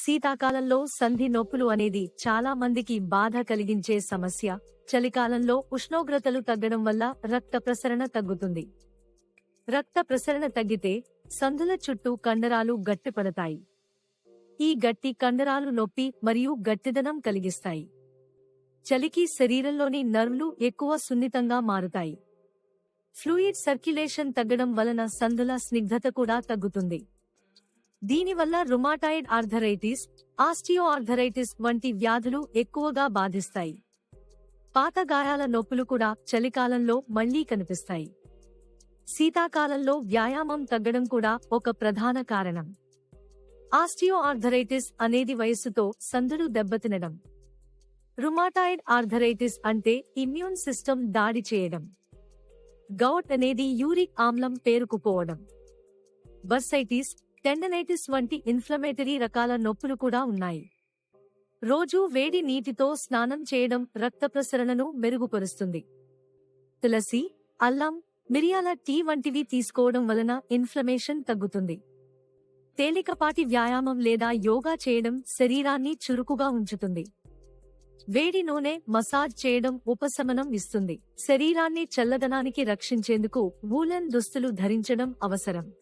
శీతాకాలంలో సంధి నొప్పులు అనేది చాలా మందికి బాధ కలిగించే సమస్య. చలికాలంలో ఉష్ణోగ్రతలు తగ్గడం వల్ల రక్త ప్రసరణ తగ్గుతుంది. రక్త ప్రసరణ తగ్గితే సంధుల చుట్టూ కండరాలు గట్టిపడతాయి. ఈ గట్టి కండరాలు నొప్పి మరియు గట్టిదనం కలిగిస్తాయి. చలికి శరీరంలోని నర్వ్లు ఎక్కువ సున్నితంగా మారుతాయి. ఫ్లూయిడ్ సర్క్యులేషన్ తగ్గడం వలన సందుల స్నిగ్ధత కూడా తగ్గుతుంది. దీనివల్ల రుమాటాయిడ్ ఆర్థరైటిస్ ఆస్టియో ఆర్థరైటిస్ వంటి వ్యాధులు ఎక్కువగా బాధిస్తాయి. పాత గాయాల నొప్పులు కూడా చలికాలంలో మళ్ళీ కనిపిస్తాయి. శీతాకాలంలో వ్యాయామం తగ్గడం కూడా ఒక ప్రధాన కారణం. ఆస్టియో ఆర్థరైటిస్ అనేది వయస్సుతో సందులు దెబ్బతినడం. రుమాటాయిడ్ ఆర్థరైటిస్ అంటే ఇమ్యూన్ సిస్టమ్ దాడి చేయడం. గౌట్ అనేది యూరిక్ ఆమ్లం పేరుకుపోవడం. బర్సైటిస్ టెండనైటిస్ వంటి ఇన్ఫ్లమేటరీ రకాల నొప్పులు కూడా ఉన్నాయి. రోజూ వేడి నీటితో స్నానం చేయడం రక్త ప్రసరణను మెరుగుపరుస్తుంది. తులసి అల్లం మిరియాల టీ వంటివి తీసుకోవడం వలన ఇన్ఫ్లమేషన్ తగ్గుతుంది. తేలికపాటి వ్యాయామం లేదా యోగా చేయడం శరీరాన్ని చురుకుగా ఉంచుతుంది. వేడి నూనె మసాజ్ చేయడం ఉపశమనం ఇస్తుంది. శరీరాన్ని చల్లదనానికి రక్షించేందుకు వూలెన్ దుస్తులు ధరించడం అవసరం.